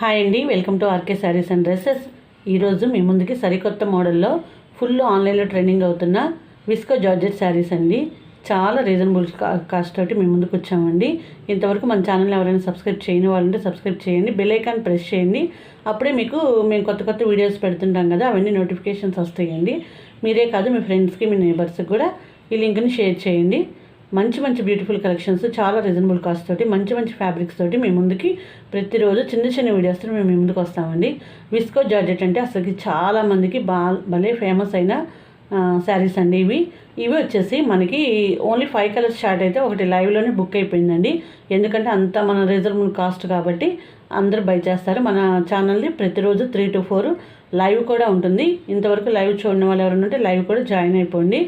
Hi అండి welcome to RK sarees and dresses. ఈరోజు మీ ముందుకి సరికొత్త మోడల్లో ఫుల్ ఆన్లైన్లో ట్రెండింగ్ అవుతున్న విస్కో జార్జెట్ శారీస్ అండి. చాలా రీజనబుల్ కాస్ట్ తోటి మీ ముందుకు వచ్చామండి. ఇంతవరకు మన ఛానల్ ఎవరైనా సబ్స్క్రైబ్ చేయని వాళ్ళంటే సబ్స్క్రైబ్ చేయండి బెల్ ఐకాన్ ప్రెస్ చేయండి. అప్పుడే మీకు మేము కొత్త కొత్త వీడియోస్ పెడుతుంటాం కదా అవన్నీ నోటిఫికేషన్స్ వస్తాయండి. మీరే కాదు మీ ఫ్రెండ్స్కి మీ నేబర్స్కి కూడా ఈ లింక్ని షేర్ చేయండి. మంచి మంచి బ్యూటిఫుల్ కలెక్షన్స్ చాలా రీజనబుల్ కాస్ట్ తోటి మంచి మంచి ఫ్యాబ్రిక్స్ తోటి మీ ముందుకి ప్రతిరోజు చిన్న చిన్న వీడియోస్తో మేము మీ ముందుకు వస్తామండి. విస్కో జార్జెట్ అంటే అసలుకి చాలామందికి బా భలే ఫేమస్ అయిన శారీస్ అండి ఇవి. ఇవి వచ్చేసి మనకి ఓన్లీ ఫైవ్ కలర్స్ స్టార్ట్ అయితే ఒకటి లైవ్లోనే బుక్ అయిపోయిందండి. ఎందుకంటే అంత మన రీజనబుల్ కాస్ట్ కాబట్టి అందరూ బై చేస్తారు. మన ఛానల్ని ప్రతిరోజు త్రీ టు ఫోర్ లైవ్ కూడా ఉంటుంది. ఇంతవరకు లైవ్ చూడని వాళ్ళు ఎవరైనా ఉంటే లైవ్ కూడా జాయిన్ అయిపోండి.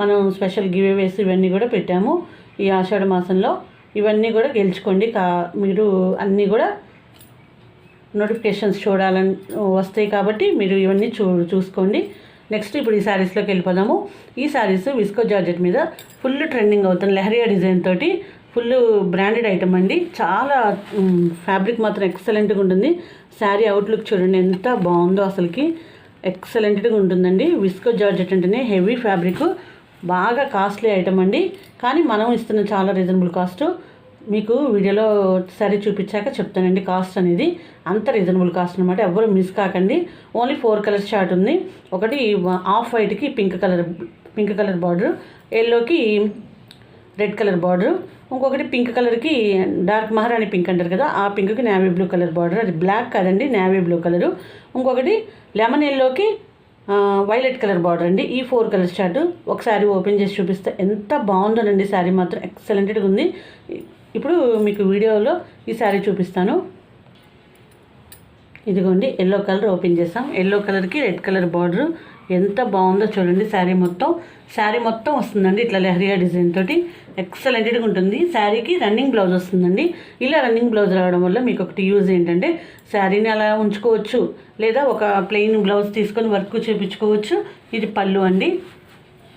మనం స్పెషల్ గివ్ ఇవన్నీ కూడా పెట్టాము ఈ ఆషాఢ మాసంలో. ఇవన్నీ కూడా గెలుచుకోండి. కా మీరు అన్నీ కూడా నోటిఫికేషన్స్ చూడాలని వస్తాయి కాబట్టి మీరు ఇవన్నీ చూ చూసుకోండి. నెక్స్ట్ ఇప్పుడు ఈ శారీస్లోకి వెళ్ళిపోదాము. ఈ శారీస్ విస్కో జార్జెట్ మీద ఫుల్ ట్రెండింగ్ అవుతుంది లెహరియా డిజైన్ తోటి ఫుల్ బ్రాండెడ్ ఐటమ్ అండి. చాలా ఫ్యాబ్రిక్ మాత్రం ఎక్సలెంట్గా ఉంటుంది. శారీ అవుట్లుక్ చూడండి ఎంత బాగుందో అసలుకి. ఎక్సలెంట్గా ఉంటుందండి. విస్కో జార్జెట్ అంటేనే హెవీ ఫ్యాబ్రిక్ బాగా కాస్ట్లీ ఐటమ్ అండి. కానీ మనం ఇస్తున్న చాలా రీజనబుల్ కాస్ట్ మీకు వీడియోలో సరే చూపించాక చెప్తానండి కాస్ట్ అనేది. అంత రీజనబుల్ కాస్ట్ అనమాట ఎవ్వరు మిస్ కాకండి. ఓన్లీ ఫోర్ కలర్స్ షార్ట్ ఉంది. ఒకటి off వైట్కి pink colour pink colour border ఎల్లోకి రెడ్ కలర్ బార్డర్ ఇంకొకటి పింక్ కలర్కి డార్క్ మహారాణి పింక్ అంటారు కదా ఆ పింక్కి నేవీ బ్లూ కలర్ బార్డర్ అది బ్లాక్ కదండి నేవీ బ్లూ కలరు ఇంకొకటి లెమన్ ఎల్లోకి వైలెట్ కలర్ బార్డర్ అండి. ఈ ఫోర్ కలర్ చార్ట్ ఒకసారి ఓపెన్ చేసి చూపిస్తే ఎంత బాగుందోనండి శారీ మాత్రం ఎక్సలెంట్గా ఉంది. ఇప్పుడు మీకు వీడియోలో ఈ శారీ చూపిస్తాను. ఇదిగోండి ఎల్లో కలర్ ఓపెన్ చేస్తాం ఎల్లో కలర్కి రెడ్ కలర్ బార్డర్ ఎంత బాగుందో చూడండి శారీ మొత్తం. శారీ మొత్తం వస్తుందండి ఇట్లా లెహరియా డిజైన్ తోటి. ఎక్సలెంట్గా ఉంటుంది. శారీకి రన్నింగ్ బ్లౌజ్ వస్తుందండి. ఇలా రన్నింగ్ బ్లౌజ్ రావడం వల్ల మీకు ఒకటి యూజ్ ఏంటంటే శారీని అలా ఉంచుకోవచ్చు. లేదా ఒక ప్లెయిన్ బ్లౌజ్ తీసుకొని వర్క్ చేయించుకోవచ్చు ఇది పళ్ళు అండి.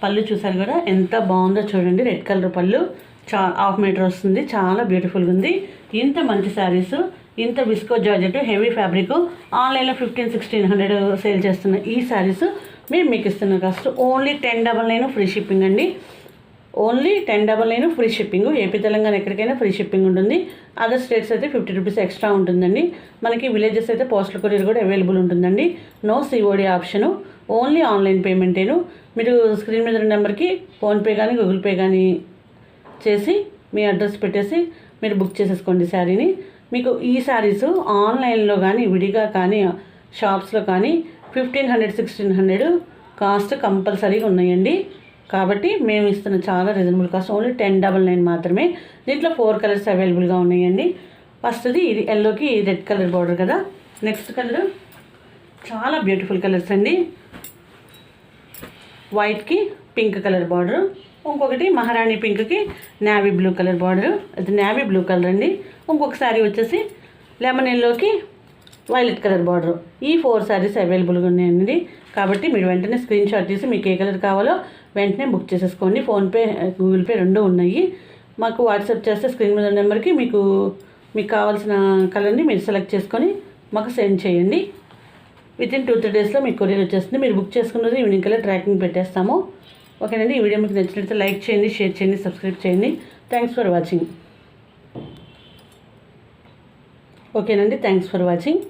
పళ్ళు చూసారు కూడా ఎంత బాగుందో చూడండి. రెడ్ కలర్ పళ్ళు. చా హాఫ్ మీటర్ వస్తుంది. చాలా బ్యూటిఫుల్గా ఉంది. ఇంత మంచి శారీస్. ఇంత విస్కో జార్జెట్ హెవీ ఫ్యాబ్రిక్. ఆన్లైన్లో ఫిఫ్టీన్ సిక్స్టీన్ హండ్రెడ్ సేల్ చేస్తున్న ఈ శారీస్ మేము మీకు ఇస్తున్న cost only ten double nine free shipping అండి. Only ten double nine free shipping. AP Telangana ఎక్కడికైనా ఫ్రీ షిప్పింగ్ ఉంటుంది. అదర్ స్టేట్స్ అయితే ఫిఫ్టీ రూపీస్ ఎక్స్ట్రా ఉంటుందండి. మనకి విలేజెస్ అయితే పోస్టల్ కొరియర్ కూడా అవైలబుల్ ఉంటుందండి. No COD option. Only online పేమెంటేను మీరు స్క్రీన్ మీద నెంబర్కి ఫోన్పే కానీ గూగుల్ పే కానీ చేసి మీ అడ్రస్ పెట్టేసి మీరు బుక్ చేసేసుకోండి శారీని. మీకు ఈ శారీస్ ఆన్లైన్లో కానీ విడిగా కానీ షాప్స్లో కానీ fifteen hundred sixteen hundred cost కంపల్సరీగా ఉన్నాయండి. కాబట్టి మేము ఇస్తున్న చాలా reasonable cost only ten double nine మాత్రమే. దీంట్లో ఫోర్ కలర్స్ అవైలబుల్గా ఉన్నాయండి. ఫస్ట్ది ఇది ఎల్లోకి రెడ్ కలర్ బార్డర్ కదా. నెక్స్ట్ కలర్ చాలా బ్యూటిఫుల్ కలర్స్ అండి. వైట్కి పింక్ కలర్ బార్డర్ ఇంకొకటి మహారాణి పింక్కి నావీ బ్లూ కలర్ బార్డర్ అది నావీ బ్లూ కలర్ అండి. ఇంకొక వచ్చేసి లెమన్ ఎల్లోకి వైలెట్ కలర్ బార్డర్ ఈ ఫోర్ శారీస్ అవైలబుల్గా ఉన్నాయండి కాబట్టి మీరు వెంటనే స్క్రీన్ షాట్ తీసి మీకు ఏ కలర్ కావాలో వెంటనే బుక్ చేసేసుకోండి. ఫోన్పే గూగుల్ పే రెండు ఉన్నాయి. మాకు వాట్సాప్ చేస్తే స్క్రీన్ మీద నెంబర్కి మీకు మీకు కావాల్సిన కలర్ని మీరు సెలెక్ట్ చేసుకొని మాకు సెండ్ చేయండి. వితిన్ టూ త్రీ డేస్లో మీకు కొరియర్ వచ్చేస్తుంది. మీరు బుక్ చేసుకున్నది ఈవినింగ్ కల్లా ట్రాకింగ్ పెట్టేస్తాము. ఓకేనండి. ఈ వీడియో మీకు నచ్చినట్లయితే లైక్ చేయండి షేర్ చేయండి సబ్స్క్రైబ్ చేయండి. థ్యాంక్స్ ఫర్ వాచింగ్ ఓకేనండి థ్యాంక్స్ ఫర్ వాచింగ్